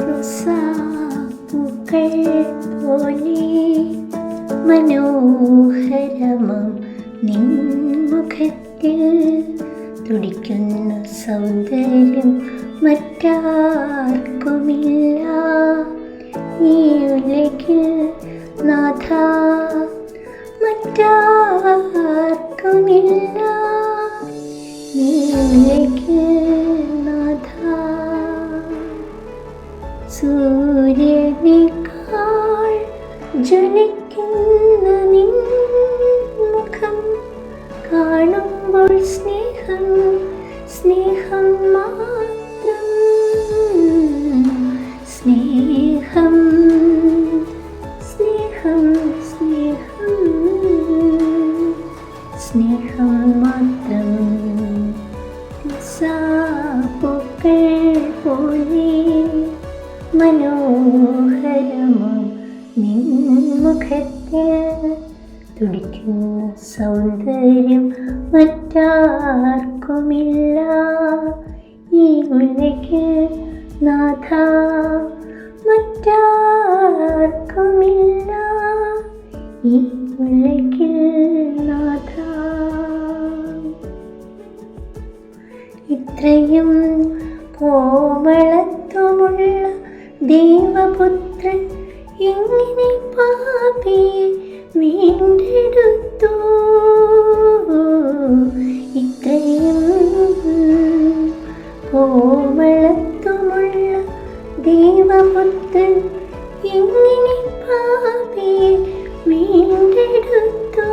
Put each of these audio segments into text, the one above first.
റോസാപ്പൂക്കൾ പോലെ മനോഹരമം നിൻമുഖത്തിൽ തുടിക്കുന്ന സൗന്ദര്യം മറ്റാർക്കുമില്ല. ഈ ഉലകിൽ നാഥ മറ്റാർക്കുമില്ല സൂര്യനേക്കാൾ ജ്വലിക്കുന്ന നിൻ മുഖം കാണുമ്പോൾ സ്നേഹം സ്നേഹം സ്നേഹം സ്നേഹം സ്നേഹം. സ്നേഹം മാത്രം. മനോഹരമം. നിൻമുഖത്തിൽ തുടിക്കുന്ന സൗന്ദര്യം മറ്റാർക്കുമില്ല. ഈ ഉലകിൽ നാഥ മറ്റാർക്കുമില്ല. ഈ എങ്ങനെ പാപിയെ വീണ്ടെടുത്തു? ഇത്രയും കോമളത്വമുള്ള ദൈവമുത്ത് എങ്ങനെ പാപിയെ വീണ്ടെടുത്തു?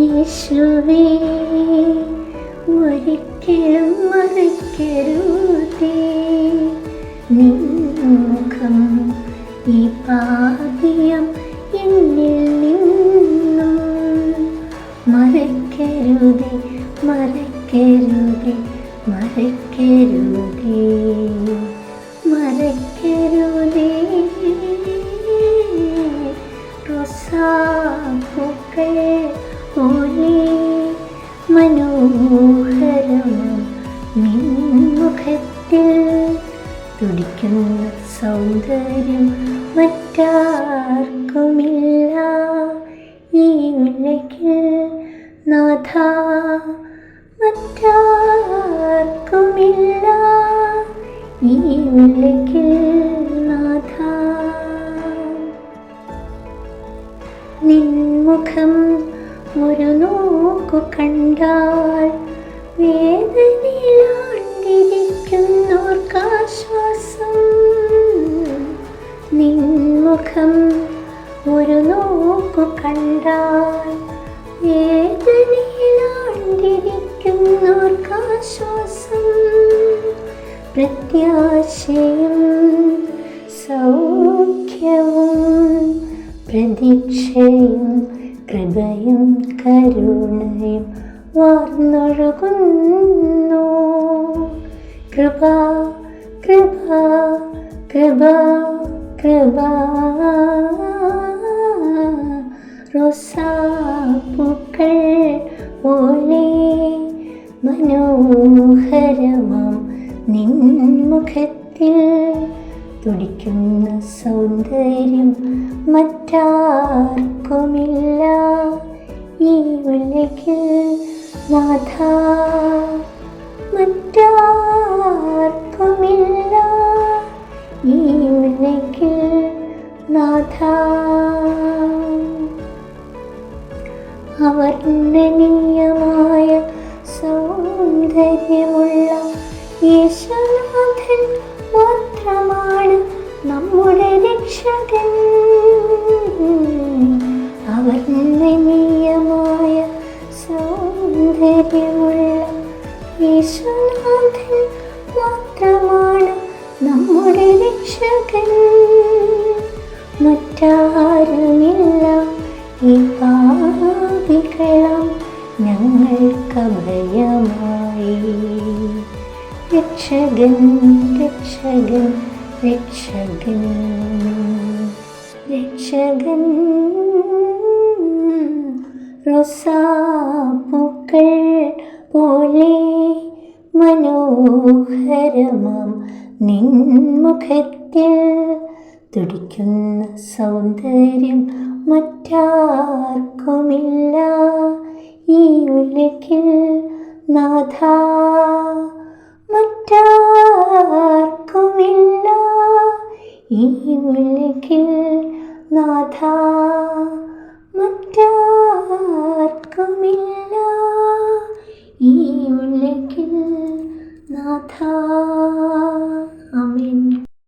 യേശുവേ ഒരിക്കലും മറക്കരുതേ. നിൻമുഖം ഈ പാപിയം എന്നിൽ നിന്നും. മറക്കരുതേ മറക്കരുതേ മറക്കരുതേ മറക്കരുതേ റോസാപ്പൂക്കൾ പോലെ തുടിക്കുന്ന സൗന്ദര്യം മറ്റാർക്കുമില്ല. ഈ ഉലകിൽ നാഥ മറ്റാർക്കുമില്ല. ഈ ഉലകിൽ നാഥ നിൻമുഖം ഒരു നോക്കു കണ്ടാൽ പ്രത്യാശയും സൗഖ്യവും പ്രതീക്ഷയും കൃപയും കരുണയും വാർന്നൊഴുകുന്നു. കൃപ കൃപ കൃപ കൃപ. റോസാപ്പൂക്കൾ പോലെ മനോഹരമാം. നിൻമുഖത്തിൽ തുടിക്കുന്ന സൗന്ദര്യം മറ്റാർക്കുമില്ല. ഈ ഉലകിൽ നാഥ മറ്റാർക്കുമില്ല. ഈ ഉലകിൽ നാഥ അവർണനീയമായ സൗന്ദര്യമുള്ള യേശുനാഥൻ മാത്രമാണ് നമ്മുടെ രക്ഷകൻ. അവർ നിയമായ സൗന്ദര്യമുള്ള യേശുനാഥൻ മാത്രമാണ് നമ്മുടെ രക്ഷകൻ. മറ്റാരുമില്ല ഈ പാപികളം ഞങ്ങൾക്ക് ഭയമായി രക്ഷകൻ രക്ഷകൻ രക്ഷകൻ രക്ഷകൻ. റൊസാപ്പൂക്കൾ പോലെ മനോഹരമാം നിൻമുഖത്തിൽ തുടിക്കുന്ന സൗന്ദര്യം മറ്റാർക്കുമില്ല. ഈ ഉലകിൽ നാഥ നാഥ